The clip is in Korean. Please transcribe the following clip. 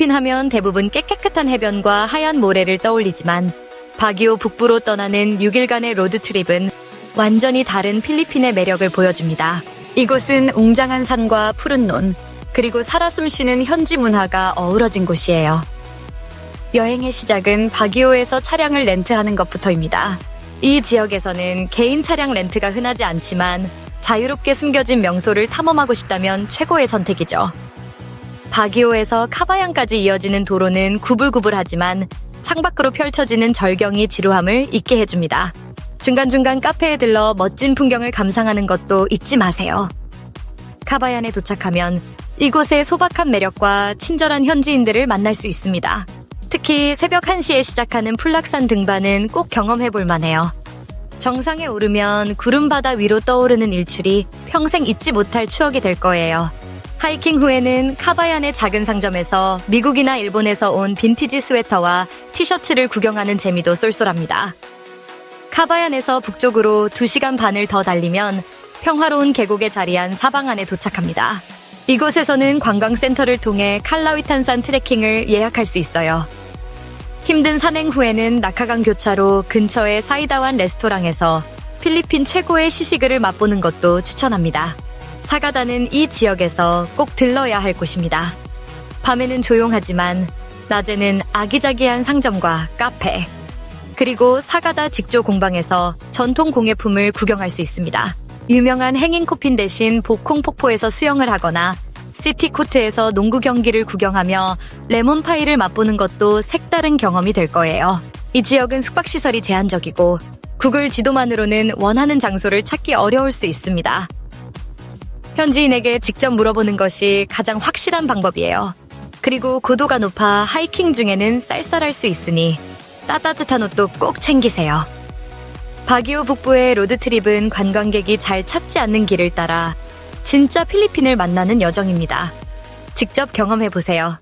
필리핀 하면 대부분 깨끗한 해변과 하얀 모래를 떠올리지만 바기오 북부로 떠나는 6일간의 로드트립은 완전히 다른 필리핀의 매력을 보여줍니다. 이곳은 웅장한 산과 푸른 논, 그리고 살아 숨쉬는 현지 문화가 어우러진 곳이에요. 여행의 시작은 바기오에서 차량을 렌트하는 것부터입니다. 이 지역에서는 개인 차량 렌트가 흔하지 않지만 자유롭게 숨겨진 명소를 탐험하고 싶다면 최고의 선택이죠. 바기오에서 카바양까지 이어지는 도로는 구불구불하지만 창밖으로 펼쳐지는 절경이 지루함을 잊게 해줍니다. 중간중간 카페에 들러 멋진 풍경을 감상하는 것도 잊지 마세요. 카바얀에 도착하면 이곳의 소박한 매력과 친절한 현지인들을 만날 수 있습니다. 특히 새벽 1시에 시작하는 풀락산 등반은 꼭 경험해 볼 만해요. 정상에 오르면 구름바다 위로 떠오르는 일출이 평생 잊지 못할 추억이 될 거예요. 하이킹 후에는 카바얀의 작은 상점에서 미국이나 일본에서 온 빈티지 스웨터와 티셔츠를 구경하는 재미도 쏠쏠합니다. 카바얀에서 북쪽으로 2시간 반을 더 달리면 평화로운 계곡에 자리한 사방안에 도착합니다. 이곳에서는 관광센터를 통해 칼라위탄산 트레킹을 예약할 수 있어요. 힘든 산행 후에는 낙하강 교차로 근처의 사이다완 레스토랑에서 필리핀 최고의 시식을 맛보는 것도 추천합니다. 사가다는 이 지역에서 꼭 들러야 할 곳입니다. 밤에는 조용하지만 낮에는 아기자기한 상점과 카페, 그리고 사가다 직조 공방에서 전통 공예품을 구경할 수 있습니다. 유명한 행인 코핀 대신 복콩 폭포에서 수영을 하거나 시티코트에서 농구 경기를 구경하며 레몬파이를 맛보는 것도 색다른 경험이 될 거예요. 이 지역은 숙박시설이 제한적이고 구글 지도만으로는 원하는 장소를 찾기 어려울 수 있습니다. 현지인에게 직접 물어보는 것이 가장 확실한 방법이에요. 그리고 고도가 높아 하이킹 중에는 쌀쌀할 수 있으니 따뜻한 옷도 꼭 챙기세요. 바기오 북부의 로드트립은 관광객이 잘 찾지 않는 길을 따라 진짜 필리핀을 만나는 여정입니다. 직접 경험해 보세요.